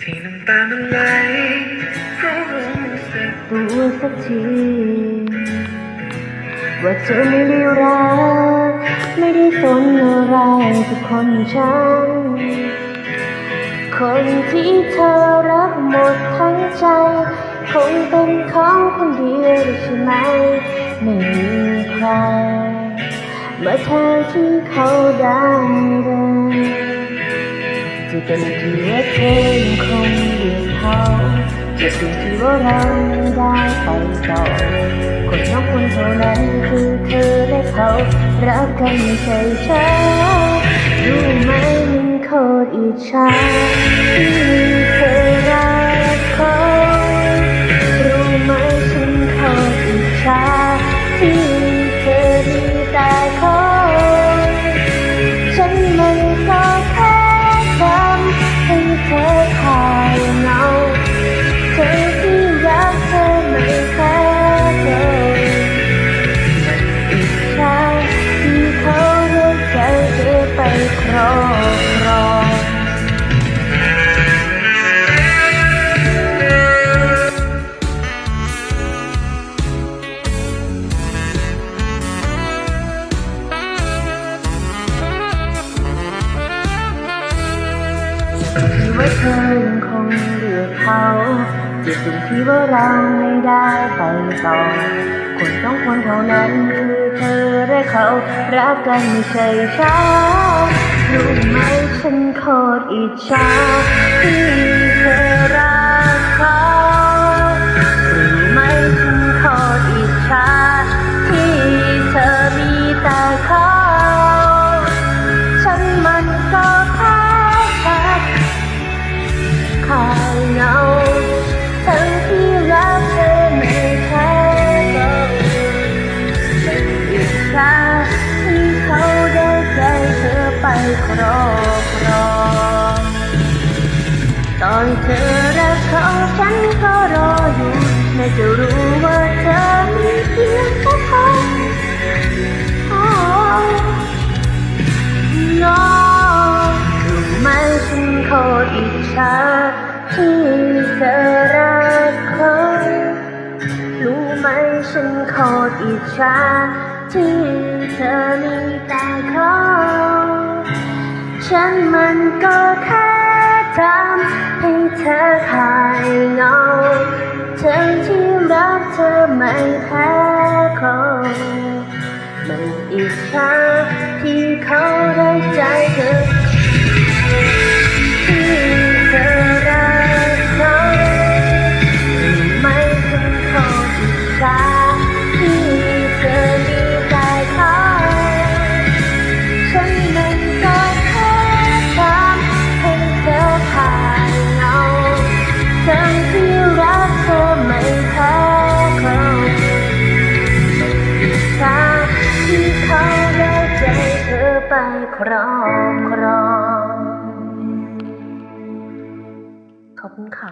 ที่น้ำตามันไหลเพราะรู้สึกตัวสักทีว่าเธอไม่ได้รักไม่ได้สนอะไรกับคนฉัน คนที่เธอรักหมดทั้งใจ คงเป็นของคนเดียวใช่ไหม ไม่มีใครมาแทนที่เขาได้ จะเป็นที่ว่าเราไม่ได้ไปต่อคนนอกคนเท่านั้นคือเธอและเขารักกันไม่ใช่ฉันรู้ไหมมันโคตรอิจฉาที่เธอ ที่ว่าเธอยังคงเลือกเขาจุดตรงที่ว่าเราไม่ได้ไปต่อ คนต้องคนเท่านั้นคือเธอและเขารักกันไม่ใช่ฉันรู้ไหมฉันโคตรอิจฉาที่เธอรักเขาายเงาทั้งที่รักเธอไม่แค่ก็เป็นอิจฉาที่เขาได้ใจเธอไปครอบครองตอนเธอรักเขาฉันก็รออยู่แม้จะรู้ว่าเธอมีเพียงแค่เขาน้องรู้ไหมฉันโคตรอิจฉา ที่เธอรักเขารู้ไหมฉันโคตรอิจฉาที่เธอมีแต่เขาฉันมันก็แค่ทำให้เธอหายเหงาเธอที่รักเธอไม่แพ้เขามันอิจฉาที่ ใจเธอไปครอบครอง ขอบคุณค่ะ